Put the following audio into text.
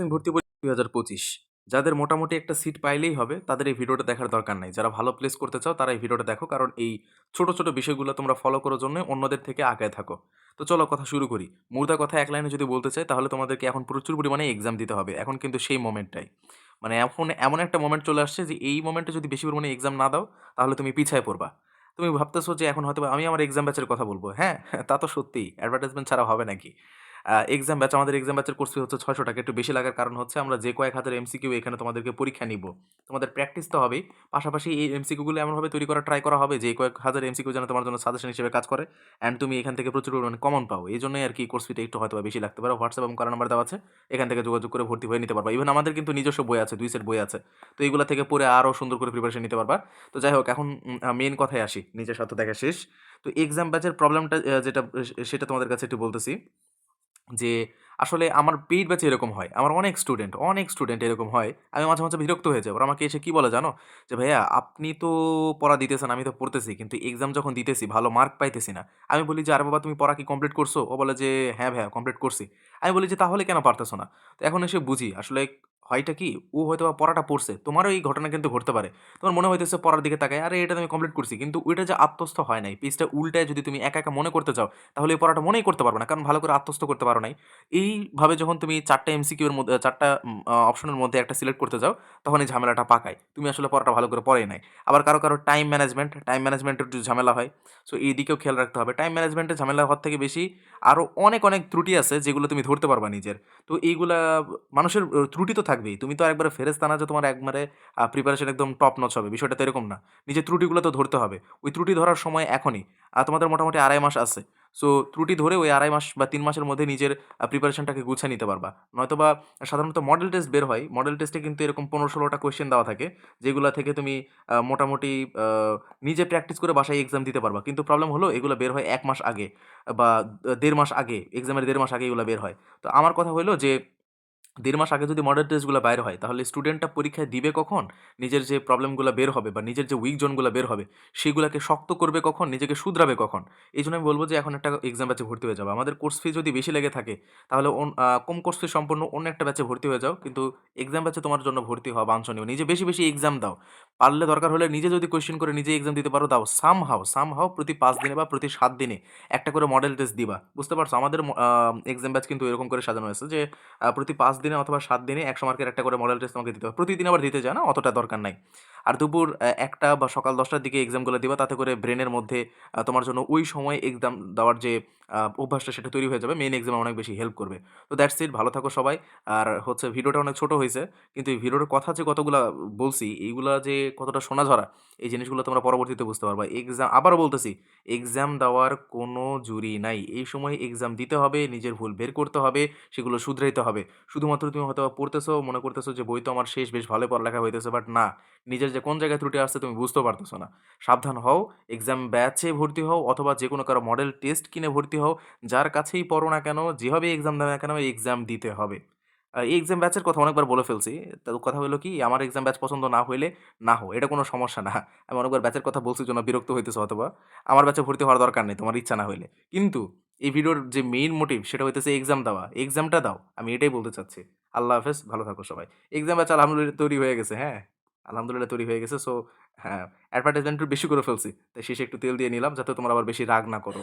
Nursing ভর্তি পরীক্ষা দুই হাজার পঁচিশ। যাদের মোটামুটি একটা সিট পাইলেই হবে, তাদের এই ভিডিওটা দেখার দরকার নাই। যারা ভালো প্লেস করতে চাও, তারা এই ভিডিওটা দেখো, কারণ এই ছোট ছোট বিষয়গুলো তোমরা ফলো করার জন্য অন্যদের থেকে আগায় থাকো। তো চলো কথা শুরু করি। মুর্দা কথা এক লাইনে যদি বলতে চাই, তাহলে তোমাদেরকে এখন প্রচুর পরিমাণে এক্সাম দিতে হবে। এখন কিন্তু সেই মোমেন্টটাই মানে এখন এমন একটা মোমেন্ট চলে আসছে যে, এই মোমেন্টে যদি বেশি পরিমাণে এক্সাম না দাও, তাহলে তুমি পিছায় পড়বা। তুমি ভাবতেছো যে, এখন হয়তো আমি আমার এক্সাম ব্যাচের কথা বলব। হ্যাঁ তা তো সত্যিই। অ্যাডভার্টাইজমেন্ট ছাড়া হবে নাকি? এক্সাম ব্যাচ আমাদের এক্সাম ব্যাচের কোর্স হচ্ছে ছয়শো টাকা। একটু বেশি লাগার কারণ হচ্ছে আমরা যে কয়েক হাজার এমসিকিউ এখানে তোমাদেরকে পরীক্ষা নিব। তোমাদের প্র্যাকটিস তো হবেই। পাশাপাশি এই এমসিকিউগুলো এমনভাবে তৈরি করা ট্রাই করা হবে যে কয়েক হাজার এমসিকিউ যেন তোমার জন্য সাজেশন হিসেবে কাজ করে। অ্যান্ড তুমি এখান থেকে প্রচুর পরিমাণে কমন পাও। এই জন্যই আর কি কোর্স ফিটা একটু হয়তো বেশি লাগতে পারে। হোয়াটসঅ্যাপ এবং কারণ নাম্বার দেওয়া আছে। এখান থেকে যোগাযোগ করে ভর্তি হয়ে নিতে পারবা। ইভেন আমাদের কিন্তু নিজস্ব বই আছে, দুই সেট বই আছে। তো এইগুলো থেকে পড়ে আরও সুন্দর করে প্রিপারেশন নিতে পারবা। তো যাই হোক, এখন মেন কথায় আসি। নিজের সাথে দেখা শেষ। তো এক্সাম ব্যাচের প্রবলেমটা যেটা, সেটা তোমাদের কাছে একটু বলতেছি। যে আসলে আমার পেইড ব্যাচে এরকম হয়, আমার অনেক স্টুডেন্ট অনেক স্টুডেন্ট এরকম হয়। আমি মাঝে মাঝে বিরক্ত হয়ে ওরা আমাকে এসে কী বলে জানো? যে, ভাইয়া, আপনি তো পড়া দিতেছেন, আমি তো পড়তেছি, কিন্তু এক্সাম যখন দিতেছি, ভালো মার্ক পাইতেছি না। আমি বলি যে, আরে বাবা, তুমি পড়া কি কমপ্লিট করছ? ও বলে যে হ্যাঁ ভাইয়া কমপ্লিট করছি। আমি বলি যে, তাহলে কেন পারতেছো না? তো এখন এসে বুঝি, আসলে হয়টা কি, ও হয়তো বা পড়াটা পড়ছে, তোমারও এই ঘটনা কিন্তু ঘটতে পারে। তোমার মনে হইতেছে পড়ার দিকে তাকায়, আরে, এটা আমি কমপ্লিট করছি। কিন্তু ওইটা যে আত্মস্থ হয় নাই, পেজটা উল্টায় যদি তুমি একা একা মনে করতে চাও, তাহলে এই পড়াটা মনেই করতে পারবে না, কারণ ভালো করে আত্মস্থ করতে পারো নাই। এইভাবে যখন তুমি চারটা এমসিকিউ এর মধ্যে, চারটা অপশনের মধ্যে একটা সিলেক্ট করতে যাও তখন এই ঝামেলাটা পাকায়। তুমি আসলে পড়াটা ভালো করে পড়ে নাই। আবার কারও কারও টাইম ম্যানেজমেন্ট টাইম ম্যানেজমেন্টের একটু ঝামেলা হয়। সো এই দিকেও খেয়াল রাখতে হবে। টাইম ম্যানেজমেন্টের ঝামেলা হওয়ার থেকে বেশি আরও অনেক অনেক ত্রুটি আছে যেগুলো তুমি ধরতে পারবা নিজের। তো এইগুলা, মানুষের ত্রুটি তো থাকবেই। তুমি তো একবারে ফেরেস্তা না যে তোমার একবারে প্রিপারেশন একদম টপ নচ হবে। বিষয়টা তো এরকম না। নিজের ত্রুটিগুলো তো ধরতে হবে। ওই ত্রুটি ধরার সময় এখনই। আর তোমাদের মোটামুটি আড়াই মাস আছে। সো ত্রুটি ধরে ওই আড়াই মাস বা তিন মাসের মধ্যে নিজের প্রিপারেশনটাকে গুছিয়ে নিতে পারবা। নয়তো বা সাধারণত মডেল টেস্ট বের হয়। মডেল টেস্টে কিন্তু এরকম পনেরো ষোলোটা কোয়েশ্চেন দেওয়া থাকে, যেগুলো থেকে তুমি মোটামুটি নিজে প্র্যাকটিস করে বাসায় এক্সাম দিতে পারবা। কিন্তু প্রবলেম হলো এগুলো বের হয় এক মাস আগে বা দেড় মাস আগে এক্সামের দেড় মাস আগে এগুলো বের হয়। তো আমার কথা হলো যে দেড় মাস আগে যদি মডেল টেস্টগুলো বাইরে হয়, তাহলে স্টুডেন্টটা পরীক্ষায় দিবে কখন? নিজের যে প্রবলেমগুলো বের হবে বা নিজের যে উইক জোনগুলো বের হবে, সেগুলোকে শক্ত করবে কখন? নিজেকে শুধরাবে কখন? এই জন্য আমি বলব যে এখন একটা এক্সাম ব্যাচে ভর্তি হয়ে যাবে আমাদের কোর্স ফি যদি বেশি লেগে থাকে, তাহলে কম কোর্স ফি সম্পূর্ণ অন্য একটা ব্যাচে ভর্তি হয়ে যাও। কিন্তু এক্সাম ব্যাচে তোমার জন্য ভর্তি হওয়া বাঞ্ছনীয়। নিজে বেশি বেশি এক্সাম দাও। পারলে দরকার হলে নিজে যদি কোয়েশ্চেন করে নিজে এক্সাম দিতে পারো দাও সাম হাও সাম হাও প্রতি পাঁচ দিনে বা প্রতি সাত দিনে একটা করে মডেল টেস্ট দিবা। বুঝতে পারছ? আমাদের এক্সাম ব্যাচ কিন্তু এরকম করে সাজানো হয়েছে যে প্রতি পাঁচ দিনে অথবা সাত দিনে একশো মার্কের একটা করে মডেল টেস্ট তোমাকে দিতে হবে। প্রতিদিন আবার দিতে যায় না, অতটা দরকার নাই। আর দুপুর একটা বা সকাল দশটার দিকে এক্সামগুলো দিবা, তাতে করে ব্রেনের মধ্যে তোমার জন্য ওই সময় এক্সাম দেওয়ার যে অভ্যাসটা সেটা তৈরি হয়ে যাবে। মেন এক্সামে অনেক বেশি হেল্প করবে। তো দ্যাটস ইট ভালো থাকো সবাই। আর হচ্ছে ভিডিওটা অনেক ছোট হয়েছে, কিন্তু এই ভিডিওর কথা যে কতগুলো বলছি, এইগুলা যে কতটা শোনা ধরা এই জিনিসগুলো তোমরা পরবর্তীতে বুঝতে পারবা। এক্সাম আবারও বলতেছি এক্সাম দেওয়ার কোনো জুরি নাই। এই সময় এক্সাম দিতে হবে, নিজের ভুল বের করতে হবে, সেগুলো শুধরাইতে হবে। শুধুমাত্র তুমি হয়তো পড়তেছো, মনে করতেছো যে বই তো আমার শেষ, বেশ ভালো পড়ালেখা হইতেছে বাট না, নিজের যে কোন জায়গায় ত্রুটি আসছে তুমি বুঝতেও পারতেছো না। সাবধান হও এক্সাম ব্যাচে ভর্তি হও, অথবা যে কোনো কারও মডেল টেস্ট কিনে ভর্তি হও, যার কাছেই পড়ো না কেন, যেভাবে এক্সাম দেবে না কেন এক্সাম দিতে হবে। এই এক্সাম ব্যাচের কথা অনেকবার বলে ফেলছি। তো কথা হলো কি, আমার এক্সাম ব্যাচ পছন্দ না হইলে না হো এটা কোনো সমস্যা না। আমি অনেকবার ব্যাচের কথা বলছি জন্য বিরক্ত হইতেছে অথবা আমার ব্যাচে ভর্তি হওয়ার দরকার নেই, তোমার ইচ্ছা না হইলে। কিন্তু এই ভিডিওর যে মেইন মোটিভ সেটা হইতেছে এক্সাম দেওয়া। এক্সামটা দাও, আমি এটাই বলতে চাচ্ছি। আল্লাহ হাফেজ, ভালো থাকো সবাই। এক্সাম ব্যাচ আলহামদুলিল্লাহ তৈরি হয়ে গেছে হ্যাঁ? আলহামদুলিল্লাহ তৈরি হয়ে গেছে সো হ্যাঁ অ্যাডভার্টাইজমেন্ট একটু বেশি করে ফেলছি। তাই শেষে একটু তেল দিয়ে নিলাম, যাতে তোমরা আবার বেশি রাগ না করো।